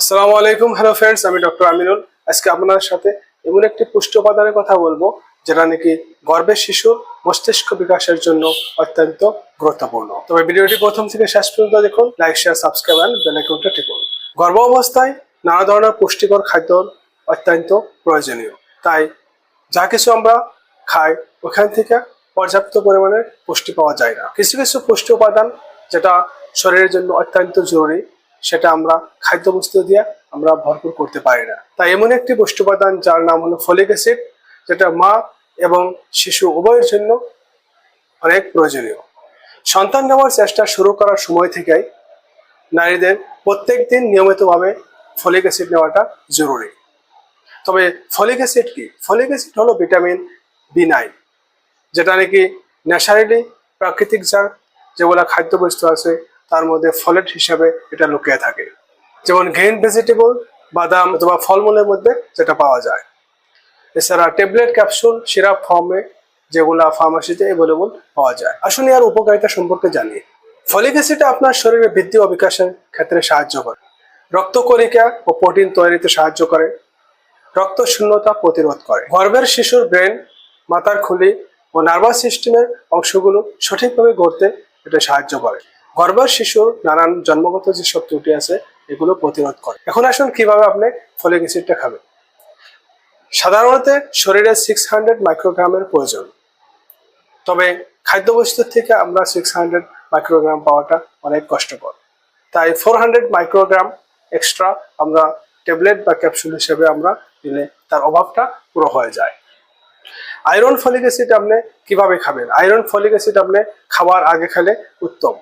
আসসালামু আলাইকুম। Hello friends আমি ডক্টর আমিনুল। আজকে আপনার সাথে এমন একটি পুষ্টি উপাদানের কথা বলব, যেটা নাকি গর্ভের শিশুর মস্তিষ্ক বিকাশের জন্য অত্যন্ত গুরুত্বপূর্ণ। তবে ভিডিওটি প্রথম থেকে শেষ পর্যন্ত দেখুন like share subscribe and bell আইকনটা টিপুন। গর্ভ অবস্থায় নানা ধরনের পুষ্টিকর খাদ্য অত্যন্ত প্রয়োজনীয়। তাই যা কিছু আমরা খাই, ওখান থেকে পর্যাপ্ত পরিমাণে পুষ্টি পাওয়া যায় না। কিছু কিছু পুষ্টি উপাদান যেটা শরীরের জন্য অত্যন্ত জরুরি সেটা আমরা খাদ্যবস্তু দিয়ে আমরা ভরপুর করতে পারি না। তাই এমন একটি উপাদান যার নাম হলো ফলিক অ্যাসিড, যেটা মা এবং শিশু উভয়ের জন্য অনেক প্রয়োজনীয়। সন্তান নেওয়ার চেষ্টা শুরু করার সময় থেকেই নারীদের প্রত্যেক দিন নিয়মিতভাবে ফলিক অ্যাসিড নেওয়াটা জরুরি। তবে ফলিক অ্যাসিড কি? ফলিক অ্যাসিড হলো ভিটামিন বি নাইন, যেটা নাকি ন্যাচারালি প্রাকৃতিক যা যেগুলো খাদ্যবস্তু আছে তার মধ্যে ফলেট হিসাবে এটা লুকিয়ে থাকে। যেমন গ্রিন ভেজিটেবল, বাদাম অথবা ফলমূলের মধ্যে যেটা পাওয়া যায়। এছাড়া ট্যাবলেট ক্যাপসুল, সিরাপ ফর্মে যেগুলো ফার্মাসিতে অ্যাভেলেবল পাওয়া যায়। আসুন আর উপকারিতা সম্পর্কে জানি। ফলিক অ্যাসিড আপনার শরীরে বৃদ্ধি ও বিকাশের ক্ষেত্রে সাহায্য করে। রক্ত রক্তকণিকা ও প্রোটিন তৈরিতে সাহায্য করে। রক্ত শূন্যতা প্রতিরোধ করে। গর্ভের শিশুর ব্রেন, মাথার খুলি ও নার্ভাস সিস্টেমের অংশগুলো সঠিকভাবে গড়তে এটা সাহায্য করে। গর্ভের শিশুর নানান জন্মগত যে যেসব ত্রুটি আছে, এগুলো প্রতিরোধ করে। এখন আসুন কীভাবে আপনি ফলিক অ্যাসিডটা খাবেন। সাধারণত শরীরে সিক্স হান্ড্রেড মাইক্রোগ্রামের প্রয়োজন। তবে খাদ্যবস্তুর থেকে আমরা সিক্স হান্ড্রেড মাইক্রোগ্রাম পাওয়াটা অনেক কষ্টকর। তাই ফোর হান্ড্রেড মাইক্রোগ্রাম এক্সট্রা আমরা ট্যাবলেট বা ক্যাপসুল হিসেবে আমরা দিলে তার অভাবটা পুরো হয়ে যায়। আয়রন ফলিক অ্যাসিড আপনি কীভাবে খাবেন? আয়রন ফলিক অ্যাসিড আপনি খাওয়ার আগে খেলে উত্তম।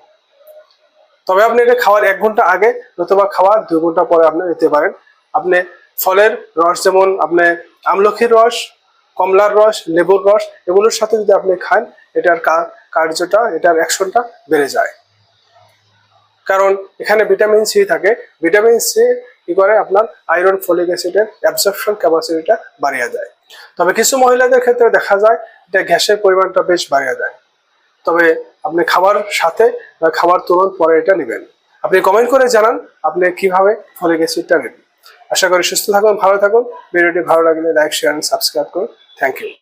তবে আপনি এটা খাওয়ার এক ঘণ্টা আগে নতুবা খাওয়ার দুই ঘণ্টা পরে আপনি নিতে পারেন। আপনি ফলের রস যেমন আপনি আমলখির রস, কমলার রস, লেবুর রস, এগুলোর সাথে যদি আপনি খান, এটার কার্যটা, এটার অ্যাকশনটা বেড়ে যায়। কারণ এখানে ভিটামিন সি থাকে। ভিটামিন সি কি করে? আপনার আয়রন, ফলিক অ্যাসিডের অ্যাবজর্পশন ক্যাপাসিটিটা বাড়িয়ে দেয়। তবে কিছু মহিলাদের ক্ষেত্রে দেখা যায় এটা গ্যাসের পরিমাণটা বেশ বাড়িয়ে দেয়। তবে আপনি খাবার সাথে খাবার তুলন পরে এটা নেবেন। আপনি কমেন্ট করে জানান আপনি কীভাবে ফলিক অ্যাসিডটা নেবেন। আশা করি সুস্থ থাকুন, ভালো থাকুন। ভিডিওটি ভালো লাগলে লাইক শেয়ার সাবস্ক্রাইব করুন। Thank you